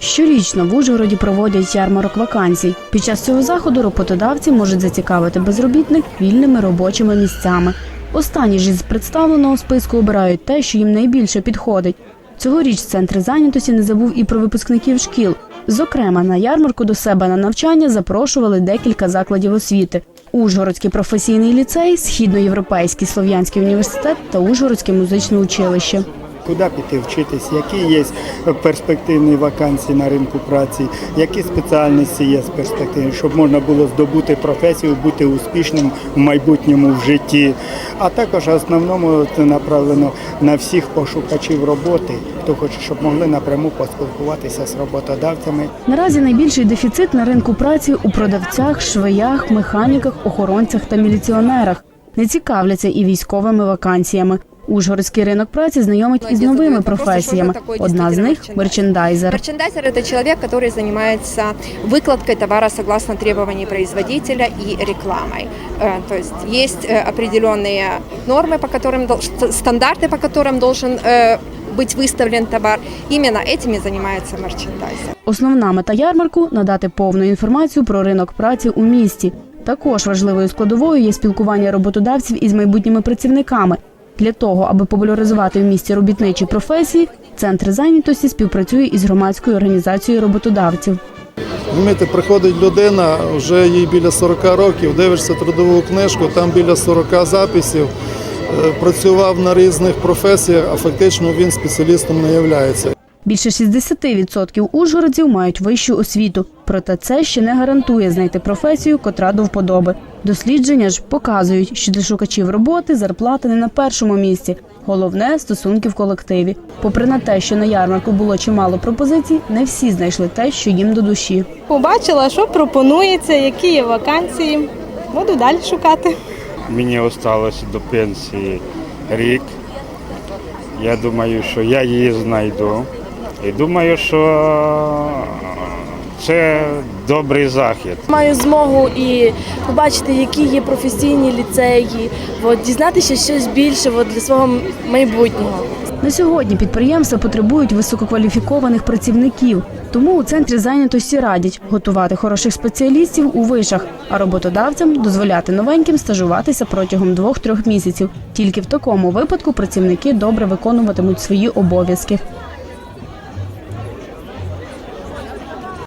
Щорічно в Ужгороді проводять ярмарок вакансій. Під час цього заходу роботодавці можуть зацікавити безробітних вільними робочими місцями. Останні ж із представленого списку обирають те, що їм найбільше підходить. Цьогоріч центр зайнятості не забув і про випускників шкіл. Зокрема, на ярмарку до себе на навчання запрошували декілька закладів освіти: Ужгородський професійний ліцей, Східноєвропейський слов'янський університет та Ужгородське музичне училище. Куди піти вчитись, які є перспективні вакансії на ринку праці, які спеціальності є перспективні, щоб можна було здобути професію, бути успішним в майбутньому в житті. А також основному це направлено на всіх пошукачів роботи, хто хоче, щоб могли напряму поспілкуватися з роботодавцями. Наразі найбільший дефіцит на ринку праці у продавцях, швеях, механіках, охоронцях та міліціонерах. Не цікавляться і військовими вакансіями. Ужгородський ринок праці знайомить із новими професіями. Одна з них мерчендайзер. Мерчендайзер – это человек, который занимается выкладкой товара согласно требований производителя и рекламой. Э, То есть есть э, определенные нормы, по которым дол- ст- стандарты, по которым должен э, быть выставлен товар. Именно этими занимается мерчендайзер. Основна мета ярмарку надати повну інформацію про ринок праці у місті. Також важливою складовою є спілкування роботодавців із майбутніми працівниками. Для того, аби популяризувати в місті робітничі професії, центр зайнятості співпрацює із громадською організацією роботодавців. Вмити приходить людина, вже їй біля 40 років, дивишся трудову книжку, там біля 40 записів. Е, Працював на різних професіях, а фактично він спеціалістом не являється. Більше 60% ужгородців мають вищу освіту, проте це ще не гарантує знайти професію, котра до вподоби. Дослідження ж показують, що для шукачів роботи зарплата не на першому місці. Головне стосунки в колективі. Попри на те, що на ярмарку було чимало пропозицій, не всі знайшли те, що їм до душі. Побачила, що пропонується, які є вакансії. Буду далі шукати. Мені осталось до пенсії рік. Я думаю, що я її знайду. І думаю, що це добрий захід. Маю змогу і побачити, які є професійні ліцеї, от, дізнатися щось більше от, для свого майбутнього. На сьогодні підприємства потребують висококваліфікованих працівників, тому у центрі зайнятості радять готувати хороших спеціалістів у вишах, а роботодавцям дозволяти новеньким стажуватися протягом двох-трьох місяців. Тільки в такому випадку працівники добре виконуватимуть свої обов'язки.